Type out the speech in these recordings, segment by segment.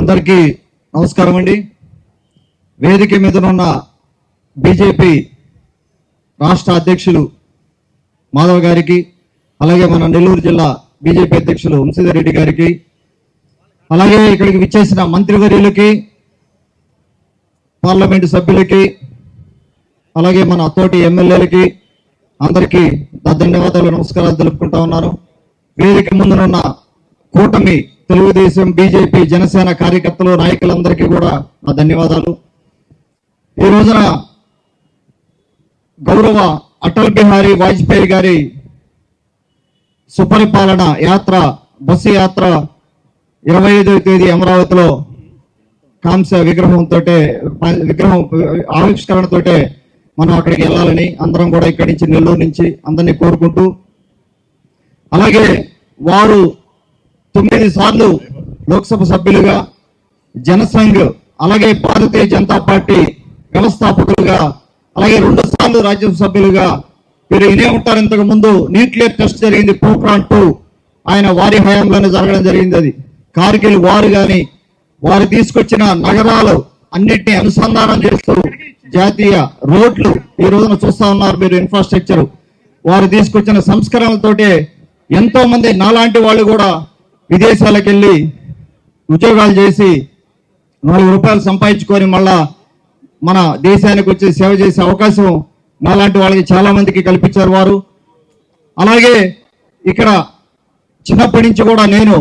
అందరికీ నమస్కారం అండి. వేదిక మీదనున్న బీజేపీ రాష్ట్ర అధ్యక్షులు మాధవ్ గారికి అలాగే మన నెల్లూరు జిల్లా బీజేపీ అధ్యక్షులు వంశీధర్ రెడ్డి గారికి అలాగే ఇక్కడికి విచ్చేసిన మంత్రివర్యులకి పార్లమెంటు సభ్యులకి అలాగే మన తోటి ఎమ్మెల్యేలకి అందరికీ నా ధన్యవాదాలు నమస్కారాలు తెలుపుకుంటా ఉన్నాను. వేదిక ముందునున్న కూటమి తెలుగుదేశం బీజేపీ జనసేన కార్యకర్తలు నాయకులందరికీ కూడా నా ధన్యవాదాలు. ఈ రోజున గౌరవ అటల్ బిహారీ వాజ్పేయి గారి సుపరిపాలన యాత్ర బస్సు యాత్ర ఇరవై ఐదవ తేదీ అమరావతిలో కాంస్య విగ్రహంతో విగ్రహం ఆవిష్కరణతో మనం అక్కడికి వెళ్ళాలని అందరం కూడా ఇక్కడి నుంచి నెల్లూరు నుంచి అందరినీ కోరుకుంటూ అలాగే వారు తొమ్మిది సార్లు లోక్సభ సభ్యులుగా జనసంఘ్ అలాగే భారతీయ జనతా పార్టీ వ్యవస్థాపకులుగా అలాగే రెండు సార్లు రాజ్యసభ సభ్యులుగా మీరు ఇనే ఉంటారు. ఇంతకు ముందు న్యూక్లియర్ టెస్ట్ జరిగింది పోక్రాన్ టూ. ఆయన వారి హయాంలోనే జరగడం జరిగింది అది. కార్గిల్ వారు కానీ వారు తీసుకొచ్చిన నగరాలు అన్నిటినీ అనుసంధానం చేస్తూ జాతీయ రోడ్లు ఈ రోజున చూస్తా ఉన్నారు మీరు ఇన్ఫ్రాస్ట్రక్చర్ వారు తీసుకొచ్చిన సంస్కరణలతోటే ఎంతో మంది నాలాంటి వాళ్ళు కూడా విదేశాలకు వెళ్ళి ఉద్యోగాలు చేసి నాలుగు రూపాయలు సంపాదించుకొని మళ్ళా మన దేశానికి వచ్చి సేవ చేసే అవకాశం నాలాంటి వాళ్ళకి చాలా మందికి కల్పించారు వారు. అలాగే ఇక్కడ చిన్నప్పటి నుంచి కూడా నేను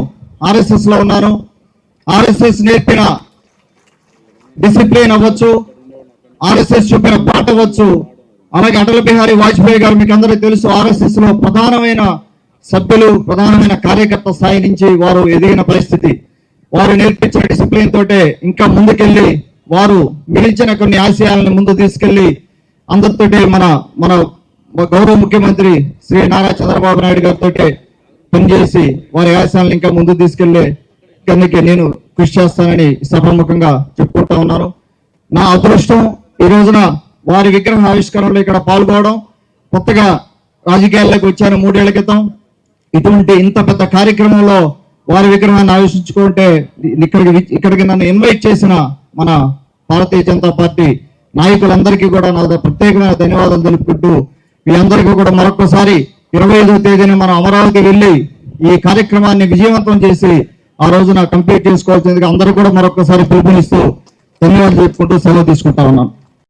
ఆర్ఎస్ఎస్లో ఉన్నాను. ఆర్ఎస్ఎస్ నేర్పిన డిసిప్లిన్ అవ్వచ్చు ఆర్ఎస్ఎస్ చూపిన పాట అవ్వచ్చు అలాగే అటల్ బిహారీ వాజ్పేయి గారు మీకు అందరికీ తెలుసు ఆర్ఎస్ఎస్లో ప్రధానమైన సభ్యులు ప్రధానమైన కార్యకర్త స్థాయి నుంచి వారు ఎదిగిన పరిస్థితి. వారు నేర్పించిన డిసిప్లిన్ తోటే ఇంకా ముందుకెళ్ళి వారు మిగిల్చిన కొన్ని ఆశయాలను ముందు తీసుకెళ్ళి అందరితోటి మన మన గౌరవ ముఖ్యమంత్రి శ్రీ నారా చంద్రబాబు నాయుడు గారితో పనిచేసి వారి ఆశయాలను ఇంకా ముందు తీసుకెళ్ళే అందుకే నేను కృషి చేస్తానని సభాముఖంగా చెప్పుకుంటా ఉన్నాను. నా అదృష్టం ఈ రోజున వారి విగ్రహ ఆవిష్కరణలో ఇక్కడ పాల్గొనడం కొత్తగా రాజకీయాల్లోకి వచ్చాను మూడేళ్ళ క్రితం. ఇటువంటి ఇంత పెద్ద కార్యక్రమంలో వారి విగ్రహాన్ని ఆవేశించుకుంటే ఇక్కడికి ఇక్కడికి నన్ను ఇన్వైట్ చేసిన మన భారతీయ జనతా పార్టీ నాయకులందరికీ కూడా నా ప్రత్యేకమైన ధన్యవాదాలు తెలుపుకుంటూ మీ అందరికీ కూడా మరొకసారి ఇరవై ఐదవ తేదీన మనం అమరావతి వెళ్ళి ఈ కార్యక్రమాన్ని విజయవంతం చేసి ఆ రోజున కంప్లీట్ చేసుకోవాల్సిందిగా అందరూ కూడా మరొకసారి పిలుపునిస్తూ ధన్యవాదాలు చెప్పుకుంటూ సెలవు తీసుకుంటా ఉన్నాను.